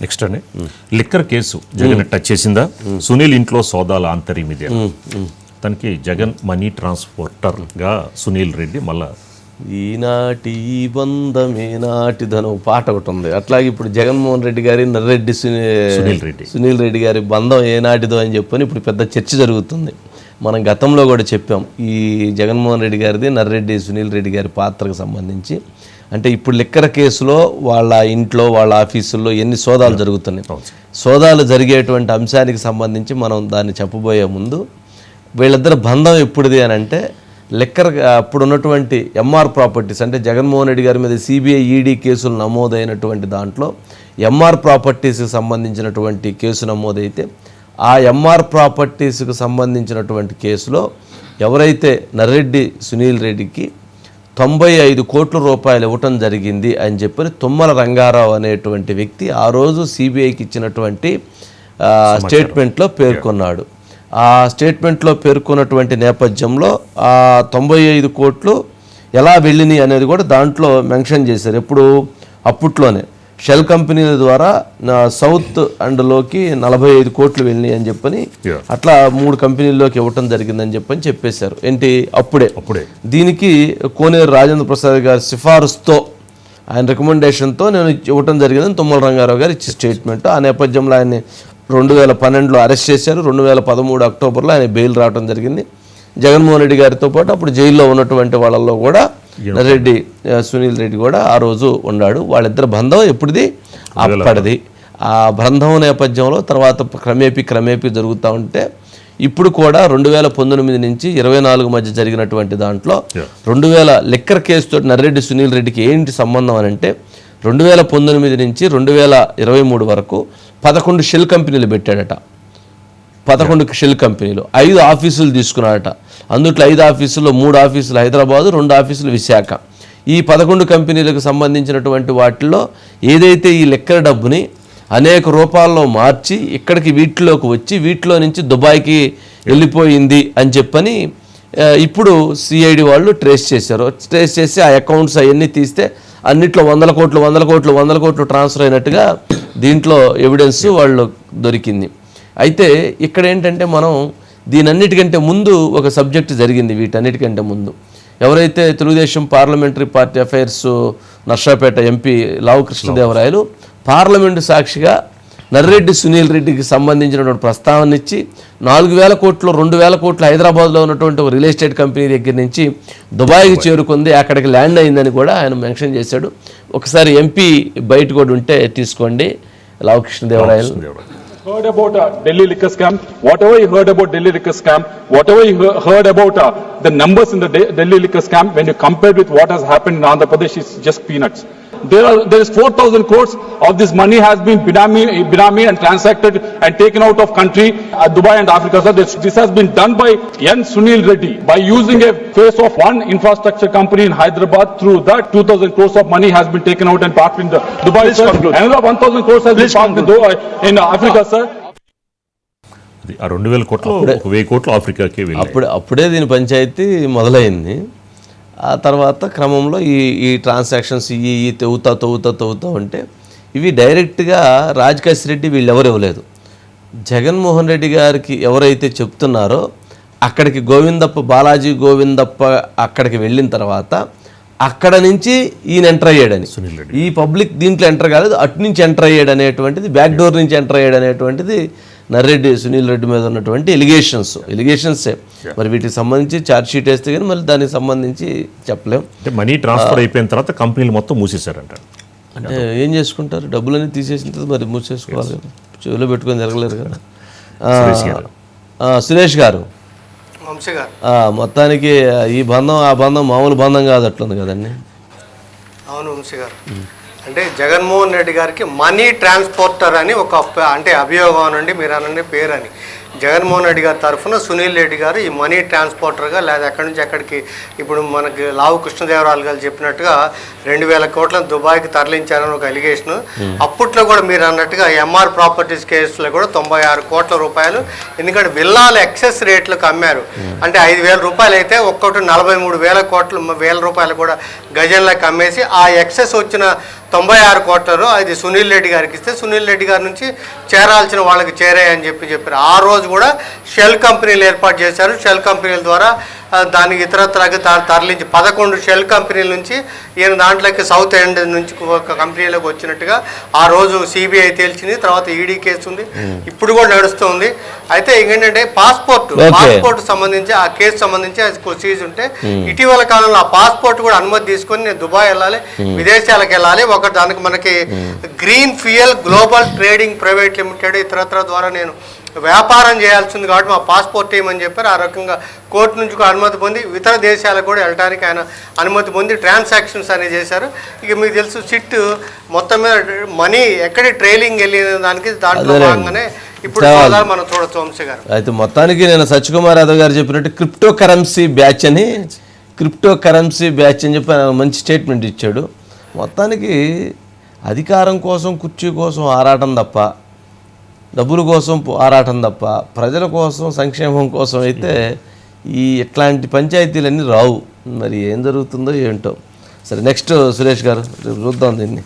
Next అండి. Liquor case Jagan touch చేసిందా? సునీల్ ఇంట్లో సోదాల ఆంతర్యం ఇదే తనకి జగన్ మనీ ట్రాన్స్పోర్టర్గా సునీల్ రెడ్డి మళ్ళా ఈనాటి ఈ బంధం ఈనాటిదను పాట ఒకటి ఉంది. అట్లాగే ఇప్పుడు జగన్మోహన్ రెడ్డి గారి నర్రెడ్డి సునీ- సునీల్ రెడ్డి. సునీల్ రెడ్డి గారి బంధం ఏనాటిదో అని చెప్పని ఇప్పుడు పెద్ద చర్చ జరుగుతుంది. మనం గతంలో కూడా చెప్పాం ఈ జగన్మోహన్ రెడ్డి గారిది నర్రెడ్డి సునీల్ రెడ్డి గారి పాత్రకు సంబంధించి. అంటే ఇప్పుడు లిక్కర కేసులో వాళ్ళ ఇంట్లో వాళ్ళ ఆఫీసుల్లో ఎన్ని సోదాలు జరుగుతున్నాయి. సోదాలు జరిగేటువంటి అంశానికి సంబంధించి మనం దాన్ని చెప్పబోయే ముందు వీళ్ళిద్దరి బంధం ఎప్పుడుది అని అంటే లిక్కర్ అప్పుడు ఉన్నటువంటి ఎంఆర్ ప్రాపర్టీస్ అంటే జగన్మోహన్ రెడ్డి గారి మీద సిబిఐ ఈడీ కేసులు నమోదైనటువంటి దాంట్లో ఎంఆర్ ప్రాపర్టీస్కి సంబంధించినటువంటి కేసు నమోదైతే ఆ ఎంఆర్ ప్రాపర్టీస్కి సంబంధించినటువంటి కేసులో ఎవరైతే నర్రెడ్డి సునీల్ రెడ్డికి తొంభై ఐదు కోట్ల రూపాయలు ఇవ్వటం జరిగింది అని చెప్పని తుమ్మల రంగారావు అనేటువంటి వ్యక్తి ఆ రోజు సిబిఐకి ఇచ్చినటువంటి స్టేట్మెంట్లో పేర్కొన్నాడు. ఆ స్టేట్మెంట్లో పేర్కొన్నటువంటి నేపథ్యంలో ఆ తొంభై ఐదు కోట్లు ఎలా వెళ్ళినాయి అనేది కూడా దాంట్లో మెన్షన్ చేశారు. ఎప్పుడు? అప్పట్లోనే. షెల్ కంపెనీల ద్వారా నా సౌత్ అండ్లోకి నలభై ఐదు కోట్లు వెళ్ళినాయి అని చెప్పని. అట్లా మూడు కంపెనీల్లోకి ఇవ్వటం జరిగిందని చెప్పని చెప్పేశారు. ఏంటి? అప్పుడే. అప్పుడే. దీనికి కోనేరు రాజేంద్ర ప్రసాద్ గారి సిఫారసుతో ఆయన రికమెండేషన్తో నేను ఇవ్వటం జరిగిందని తుమ్మల రంగారావు గారు ఇచ్చే స్టేట్మెంట్. ఆ నేపథ్యంలో ఆయన్ని రెండు వేల పన్నెండులో అరెస్ట్ చేశారు. రెండు వేల పదమూడు అక్టోబర్లో ఆయన బెయిల్ రావడం జరిగింది. జగన్మోహన్ రెడ్డి గారితో పాటు అప్పుడు జైల్లో ఉన్నటువంటి వాళ్ళల్లో కూడా రెడ్డి సునీల్ రెడ్డి కూడా ఆ రోజు ఉన్నాడు. వాళ్ళిద్దరి బంధం ఎప్పుడుది? అప్పటిది. ఆ బంధం నేపథ్యంలో తర్వాత క్రమేపీ క్రమేపీ జరుగుతూ ఉంటే ఇప్పుడు కూడా రెండు వేల పంతొమ్మిది నుంచి ఇరవై నాలుగు మధ్య జరిగినటువంటి దాంట్లో రెండు వేల లిక్కర్ కేసుతో నర్రెడ్డి సునీల్ రెడ్డికి ఏంటి సంబంధం అని అంటే రెండు వేల పంతొమ్మిది నుంచి రెండు వేల ఇరవై మూడు వరకు పదకొండు షెల్ కంపెనీలు పెట్టాడట. పదకొండు షెల్ కంపెనీలు. ఐదు ఆఫీసులు తీసుకున్నారట. అందుట్లో ఐదు ఆఫీసుల్లో మూడు ఆఫీసులు హైదరాబాదు రెండు ఆఫీసులు విశాఖ. ఈ పదకొండు కంపెనీలకు సంబంధించినటువంటి వాటిల్లో ఏదైతే ఈ లెక్కల డబ్బుని అనేక రూపాల్లో మార్చి ఇక్కడికి వీటిలోకి వచ్చి వీటిలో నుంచి దుబాయ్కి వెళ్ళిపోయింది అని చెప్పని ఇప్పుడు సిఐడి వాళ్ళు ట్రేస్ చేశారు. ట్రేస్ చేసి ఆ అకౌంట్స్ అవన్నీ తీస్తే అన్నిట్లో వందల కోట్లు వందల కోట్లు వందల కోట్లు ట్రాన్స్ఫర్ అయినట్టుగా దీంట్లో ఎవిడెన్స్ వాళ్ళు దొరికింది. అయితే ఇక్కడ ఏంటంటే మనం దీనన్నిటికంటే ముందు ఒక సబ్జెక్ట్ జరిగింది వీటన్నిటికంటే ముందు. ఎవరైతే Telugu Desam parliamentary party affairs Narsapeta MP Lavu Krishnadevarayalu parliament సాక్షిగా నర్రెడ్డి సునీల్ రెడ్డికి సంబంధించినటువంటి ప్రస్తావన ఇచ్చి నాలుగు వేల కోట్లు రెండు వేల కోట్లు హైదరాబాద్లో ఉన్నటువంటి ఒక రియల్ ఎస్టేట్ కంపెనీ దగ్గర నుంచి దుబాయ్కి చేరుకుంది. అక్కడికి ల్యాండ్ అయిందని కూడా ఆయన మెన్షన్ చేశాడు. ఒకసారి ఎంపీ బయట కూడా ఉంటే తీసుకోండి. లావు కృష్ణదేవరాయలు దేవుడు. Heard about uh, Delhi liquor scam, whatever you heard about Delhi liquor scam, whatever you he- heard about uh, the numbers in the De- Delhi liquor scam, when you compare with what has happened in Andhra Pradesh, it's just peanuts There are, there is 4,000 crores of this money has been binami, binami and transacted and taken out of country, uh, Dubai and Africa. So this, this has been done by N. Sunil Reddy by using a face of one infrastructure company in Hyderabad. Through that, 2,000 crores of money has been taken out and parked in the Dubai. Sir. Another 1,000 crores has been parked in, Dubai, in uh, Africa, sir. అది ఆ రెండు వేల కోట్లు ఒక వెయ్యి కోట్లు ఆఫ్రికాకి వెళ్ళాయి అప్పుడే అప్పుడే దీని పంచాయతీ మొదలైంది ఆ తర్వాత క్రమంలో ఈ ఈ ట్రాన్సాక్షన్స్ ఈ ఈ తవ్వుతా తవ్వుతా తవ్వుతా ఉంటే ఇవి డైరెక్ట్గా రాజకేశ్ రెడ్డి వీళ్ళు ఎవరు ఇవ్వలేదు. జగన్మోహన్ రెడ్డి గారికి ఎవరైతే చెప్తున్నారో అక్కడికి గోవిందప్ప బాలాజీ గోవిందప్ప అక్కడికి వెళ్ళిన తర్వాత అక్కడ నుంచి ఈయన ఎంటర్ అయ్యాడని. ఈ పబ్లిక్ దీంట్లో ఎంటర్ కాలేదు అటు నుంచి ఎంటర్ అయ్యాడు అనేటువంటిది బ్యాక్ డోర్ నుంచి ఎంటర్ అయ్యాడు అనేటువంటిది నర్రెడ్డి సునీల్ రెడ్డి మీద ఉన్నటువంటి ఎలిగేషన్స్ ఎలిగేషన్సే మరి వీటికి సంబంధించి ఛార్జ్ షీట్ వేస్తే కానీ మళ్ళీ దానికి సంబంధించి చెప్పలేం. అంటే మనీ ట్రాన్స్ఫర్ అయిపోయిన తర్వాత కంపెనీలు మొత్తం మూసేశారంట. అంటే ఏం చేసుకుంటారు? డబ్బులన్నీ తీసేసిన తర్వాత మరి మూసేసుకోవాలి చెవిలో పెట్టుకొని జరగలేరు కదా. సురేష్ గారు. ఆ, సురేష్ గారు. వంశీ గారు. ఆ, మొత్తానికి ఈ బంధం ఆ బంధం మామూలు బంధం కాదు అట్లుంది కదండి. అవును వంశీ గారు. అంటే జగన్మోహన్ రెడ్డి గారికి మనీ ట్రాన్స్పోర్టర్ అని ఒక అంటే అభియోగం నుండి మీరు అనండి పేరు అని జగన్మోహన్ రెడ్డి గారి తరఫున సునీల్ రెడ్డి గారు ఈ మనీ ట్రాన్స్పోర్టర్గా లేదా ఎక్కడి నుంచి ఎక్కడికి ఇప్పుడు మనకి లావు కృష్ణదేవరాయలు గారు చెప్పినట్టుగా రెండు వేల కోట్లను దుబాయ్కి తరలించారని ఒక అలిగేషన్. అప్పట్లో కూడా మీరు అన్నట్టుగా ఎంఆర్ ప్రాపర్టీస్ కేసులో కూడా తొంభై ఆరు కోట్ల రూపాయలు ఎందుకంటే విల్లాలు ఎక్సెస్ రేట్లకు అమ్మారు. అంటే ఐదు వేల రూపాయలు అయితే ఒక్కొక్కటి నలభై మూడు వేల కోట్లు వేల రూపాయలు కూడా గజంలోకి అమ్మేసి ఆ ఎక్సెస్ వచ్చిన తొంభై ఆరు కోట్లలో అది సునీల్ రెడ్డి గారికి ఇస్తే సునీల్ రెడ్డి గారి నుంచి చేరాల్సిన వాళ్ళకి చేరాయని చెప్పి చెప్పారు. ఆ రోజు కూడా షెల్ కంపెనీలు ఏర్పాటు చేశారు. షెల్ కంపెనీల ద్వారా దానికి ఇతరత్రగా త- తరలించి పదకొండు షెల్ కంపెనీల నుంచి ఈయన దాంట్లోకి సౌత్ ఎండ్ నుంచి ఒక కంపెనీలోకి వచ్చినట్టుగా ఆ రోజు సిబిఐ తేల్చింది తర్వాత ఈడీ కేసు ఉంది. ఇప్పుడు కూడా నడుస్తుంది. అయితే ఏంటంటే పాస్పోర్ట్. పాస్పోర్ట్ సంబంధించి ఆ కేసు సంబంధించి అది సీజ్ ఉంటే ఇటీవల కాలంలో ఆ పాస్పోర్ట్ కూడా అనుమతి తీసుకొని నేను దుబాయ్ వెళ్ళాలి విదేశాలకు వెళ్ళాలి. ఒక దానికి మనకి green fuel global trading private limited ఇతరత్ర ద్వారా నేను వ్యాపారం చేయాల్సింది కాబట్టి మా పాస్పోర్ట్ ఏమని చెప్పారు. ఆ రకంగా కోర్టు నుంచి కూడా అనుమతి పొంది ఇతర దేశాలకు కూడా వెళ్ళడానికి ఆయన అనుమతి పొంది ట్రాన్సాక్షన్స్ అనేవి చేశారు. ఇక మీకు తెలుసు సిట్ మొత్తం మీద మనీ ఎక్కడి ట్రైలింగ్ వెళ్ళిన దానికి దాంట్లో. భాగంగానే ఇప్పుడు మనం చూడొచ్చు వంశీ గారు. అయితే మొత్తానికి నేను సత్యకుమార్ యాదవ్ గారు చెప్పినట్టు క్రిప్టో కరెన్సీ బ్యాచ్ అని క్రిప్టో కరెన్సీ బ్యాచ్ అని చెప్పి మంచి స్టేట్మెంట్ ఇచ్చాడు. మొత్తానికి అధికారం కోసం కుర్చీ కోసం ఆరాటం తప్ప డబ్బుల కోసం ఆరాటం తప్ప ప్రజల కోసం సంక్షేమం కోసం అయితే ఈ ఇట్లాంటి పంచాయతీలన్నీ రావు. మరి ఏం జరుగుతుందో ఏంటో. సరే నెక్స్ట్ సురేష్ గారు చూద్దాం దీన్ని.